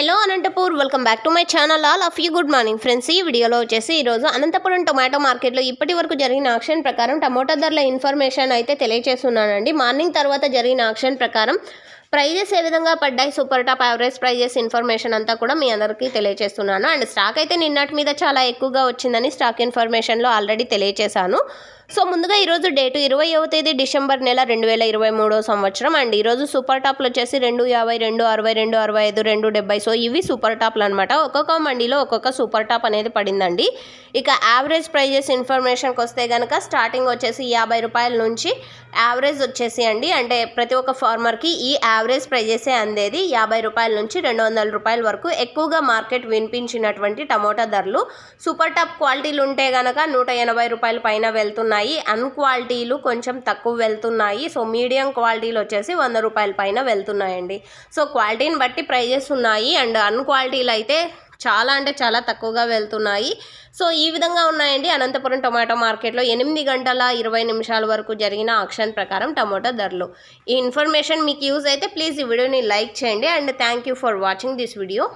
Hello Anantapur welcome back to my channel. All of you good morning friends. ఈ వీడియోలో వచ్చేసి ఈరోజు Anantapuram tomato మార్కెట్లో ఇప్పటి వరకు జరిగిన ఆక్షన్ ప్రకారం టమోటా ధరల ఇన్ఫర్మేషన్ అయితే తెలియజేస్తున్నానండి మార్నింగ్ తర్వాత జరిగిన ఆక్షన్ ప్రకారం ప్రైజెస్ ఏ విధంగా పడ్డాయి super top average prices information అంతా కూడా మీ అందరికీ తెలియజేస్తున్నాను అండ్ స్టాక్ అయితే నిన్నటి మీద చాలా ఎక్కువగా వచ్చిందని స్టాక్ ఇన్ఫర్మేషన్లో ఆల్రెడీ తెలియజేశాను సో ముందుగా ఈరోజు డేటు ఇరవైవ తేదీ డిసెంబర్ నెల రెండు వేల ఇరవై మూడో సంవత్సరం. అండ్ ఈరోజు సూపర్ టాప్లు వచ్చేసి రెండు యాభై రెండు అరవై రెండు అరవై ఐదు రెండు డెబ్బై. సో ఇవి సూపర్ టాప్లు అనమాట ఒక్కొక్క మండీలో ఒక్కొక్క సూపర్ టాప్ అనేది పడిందండి. ఇక యావరేజ్ ప్రైజెస్ ఇన్ఫర్మేషన్కి వస్తే కనుక స్టార్టింగ్ వచ్చేసి యాభై రూపాయల నుంచి యావరేజ్ వచ్చేసి అండి. అంటే ప్రతి ఒక్క ఫార్మర్కి ఈ యావరేజ్ ప్రైజెసే అందేది. యాభై రూపాయల నుంచి రెండు వందల రూపాయల వరకు ఎక్కువగా మార్కెట్ వినిపించినటువంటి టమోటా ధరలు. సూపర్ టాప్ క్వాలిటీలు ఉంటే కనుక నూట ఎనభై రూపాయల పైన వెళ్తున్నాయి. అన్ క్వాలిటీలు కొంచెం తక్కువ వెళ్తున్నాయి. సో మీడియం క్వాలిటీలు వచ్చేసి వంద రూపాయల పైన వెళ్తున్నాయండి. సో క్వాలిటీని బట్టి ప్రైజెస్ ఉన్నాయి. అండ్ అన్ క్వాలిటీలు అయితే చాలా అంటే చాలా తక్కువగా వెళ్తున్నాయి. సో ఈ విధంగా ఉన్నాయండి. అనంతపురం టొమాటో మార్కెట్లో ఎనిమిది గంటల ఇరవై నిమిషాల వరకు జరిగిన ఆక్షన్ ప్రకారం టమాటో ధరలు. ఈ ఇన్ఫర్మేషన్ మీకు యూజ్ అయితే ప్లీజ్ ఈ వీడియోని లైక్ చేయండి. And thank you for watching this video.